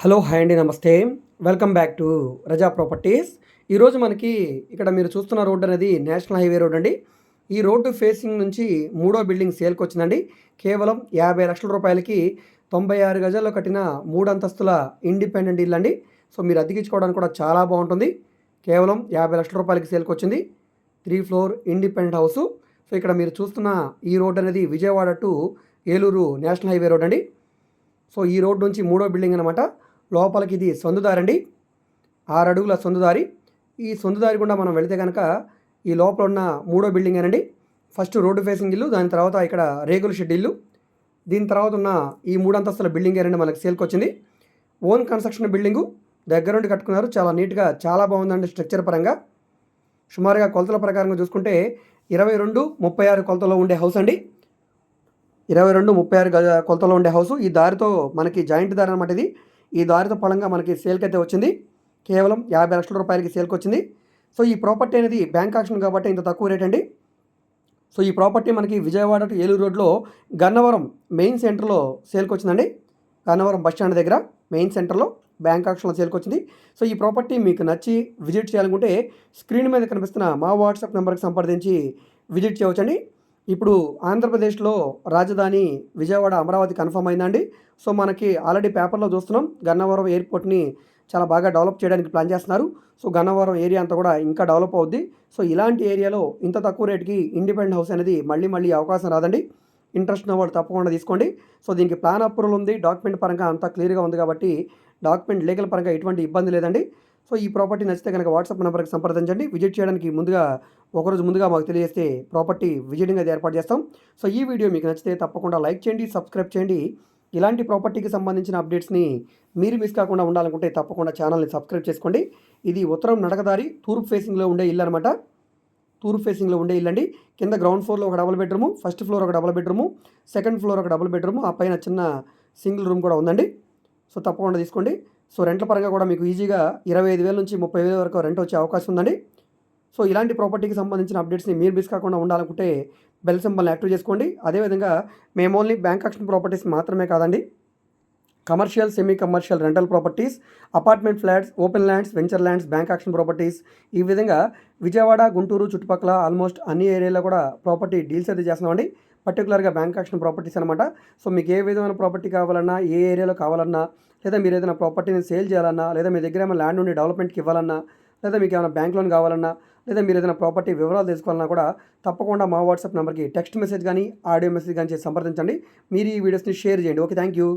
Hello hi అండి నమస్తే. Welcome back to Raza Properties. ఈరోజు మనకి ఇక్కడ మీరు చూస్తున్న రోడ్ అనేది నేషనల్ హైవే రోడ్ అండి. ఈ రోడ్డు ఫేసింగ్ నుంచి మూడో బిల్డింగ్ సేల్కి వచ్చిందండి. కేవలం యాభై లక్షల రూపాయలకి తొంభై ఆరు గజాల్లో కట్టిన మూడు అంతస్తుల ఇండిపెండెంట్ ఇల్లు అండి సో మీరు అద్దెకించుకోవడానికి కూడా చాలా బాగుంటుంది. కేవలం యాభై లక్షల రూపాయలకి సేల్కి వచ్చింది. Three floor independent house. So ఇక్కడ మీరు చూస్తున్న ఈ రోడ్ అనేది Vijayawada to Eluru national highway road అండి. సో ఈ రోడ్ నుంచి మూడో బిల్డింగ్ అనమాట లోపలికి ఇది సందుదారి అండి ఆరు అడుగుల సందుదారి. ఈ సందుదారి గుండా మనం వెళితే కనుక ఈ లోపల ఉన్న మూడో బిల్డింగ్ అనండి ఫస్ట్ రోడ్డు ఫేసింగ్ ఇల్లు దాని తర్వాత ఇక్కడ రేకుల షెడ్ ఇల్లు. దీని తర్వాత ఉన్న ఈ మూడు అంతస్తుల బిల్డింగ్ ఏనండి మనకి సేల్కి వచ్చింది ఓన్ కన్స్ట్రక్షన్ బిల్డింగు. దగ్గరుండి కట్టుకున్నారు. చాలా నీట్గా చాలా బాగుందండి స్ట్రక్చర్ పరంగా. సుమారుగా కొలతల ప్రకారంగా చూసుకుంటే ఇరవై రెండు ముప్పై ఆరు కొలతలో ఉండే హౌస్ అండి. ఇరవై రెండు ముప్పై ఆరు కొలతలో ఉండే హౌస్. ఈ దారితో మనకి జాయింట్ దారి అనమాట ఇది. ఈ దారితో పరంగా మనకి సేల్కి అయితే వచ్చింది. కేవలం యాభై లక్షల రూపాయలకి సేల్కి వచ్చింది సో ఈ ప్రాపర్టీ అనేది బ్యాంక్ ఆక్షన్ కాబట్టి ఇంత తక్కువ రేట్ అండి. సో ఈ ప్రాపర్టీ మనకి విజయవాడ టు ఏలూరు రోడ్లో గన్నవరం మెయిన్ సెంటర్లో సేల్కి వచ్చిందండి గన్నవరం బస్ స్టాండ్ దగ్గర మెయిన్ సెంటర్లో బ్యాంక్ ఆక్షన్లో సేల్కి వచ్చింది సో ఈ ప్రాపర్టీ మీకు నచ్చి విజిట్ చేయాలనుకుంటే స్క్రీన్ మీద కనిపిస్తున్న మా వాట్సాప్ నెంబర్కి సంప్రదించి విజిట్ చేయవచ్చండి. ఇప్పుడు ఆంధ్రప్రదేశ్లో రాజధాని విజయవాడ అమరావతి కన్ఫర్మ్ అయిందండి. సో మనకి ఆల్రెడీ పేపర్లో చూస్తున్నాం. గన్నవరం ఎయిర్పోర్ట్ని చాలా బాగా డెవలప్ చేయడానికి ప్లాన్ చేస్తున్నారు. సో గన్నవరం ఏరియా అంతా కూడా ఇంకా డెవలప్ అవుద్ది. సో ఇలాంటి ఏరియాలో ఇంత తక్కువ రేటుకి ఇండిపెండెంట్ హౌస్ అనేది మళ్ళీ మళ్ళీ అవకాశం రాదండి. ఇంట్రెస్ట్ ఉన్న వాళ్ళు తప్పకుండా తీసుకోండి. సో దీనికి ప్లాన్ అప్రూవల్ ఉంది. డాక్యుమెంట్ పరంగా అంతా క్లియర్గా ఉంది కాబట్టి డాక్యుమెంట్ లీగల్ పరంగా ఎటువంటి ఇబ్బంది లేదండి. సో ఈ ప్రాపర్టీ నచ్చితే కనుక వాట్సాప్ నెంబర్కి సంప్రదించండి. విజిట్ చేయడానికి ముందుగా ఒకరోజు ముందుగా మాకు తెలియజేస్తే ప్రాపర్టీ విజిటింగ్ అది ఏర్పాటు చేస్తాం. సో ఈ వీడియో మీకు నచ్చితే తప్పకుండా లైక్ చేయండి సబ్స్క్రైబ్ చేయండి. ఇలాంటి ప్రాపర్టీకి సంబంధించిన అప్డేట్స్ని మీరు మిస్ కాకుండా ఉండాలనుకుంటే తప్పకుండా ఛానల్ని సబ్స్క్రైబ్ చేసుకోండి. ఇది ఉత్తరం నడకదారి తూర్పు ఫేసింగ్లో ఉండే ఇల్లు అనమాట తూర్పు ఫేసింగ్లో ఉండే ఇల్లు అండి కింద గ్రౌండ్ ఫ్లోర్లో ఒక డబుల్ బెడ్రూము ఫస్ట్ ఫ్లోర్ ఒక డబుల్ బెడ్రూము సెకండ్ ఫ్లోర్ ఒక డబుల్ బెడ్రూము ఆ పైన చిన్న సింగిల్ రూమ్ కూడా ఉందండి. సో తప్పకుండా తీసుకోండి. సో రెంట్ల పరంగా కూడా మీకు ఈజీగా ఇరవై ఐదు వేల నుంచి ముప్పై వేల వరకు రెంట్ వచ్చే అవకాశం ఉందండి. సో ఇలాంటి ప్రాపర్టీకి సంబంధించిన అప్డేట్స్ని మీరు మిస్ కాకుండా ఉండాలనుకుంటే బెల్ సింబల్ని యాక్టివ్ చేసుకోండి. అదేవిధంగా మేము ఓన్లీ బ్యాంక్ యాక్షన్ ప్రాపర్టీస్ మాత్రమే కాదండి. Commercial semi commercial rental properties apartment flats open lands venture lands bank auction properties ఈ విధంగా విజయవాడ గుంటూరు చుట్టుపక్కల ఆల్మోస్ట్ అన్ని ఏరియాలో కూడా ప్రాపర్టీ డీల్స్ అయితే చేస్తున్నామండి. పర్టికులర్గా బ్యాంక్ యాక్షన్ ప్రాపర్టీస్ అనమాట సో మీకు ఏ విధమైన ప్రాపర్టీ కావాలన్నా ఏ ఏరియాలో కావాలన్నా లేదా మీరు ఏదైనా ప్రాపర్టీని సేల్ చేయాలన్నా లేదా మీ దగ్గర ఏమైనా ల్యాండ్ ఉండి డెవలప్మెంట్కి ఇవ్వాలన్నా లేదా మీకు ఏమైనా బ్యాంక్ లోన్ కావాలన్నా లేదా మీరు ఏదైనా ప్రాపర్టీ వివరాలు తెలుసుకోవాలన్నా కూడా తప్పకుండా మా వాట్సాప్ నెంబర్కి టెక్స్ట్ మెసేజ్ కానీ ఆడియో మెసేజ్ కానీ చేసి సంప్రదించండి. మీరు ఈ వీడియోస్ని షేర్ చేయండి. Okay thank you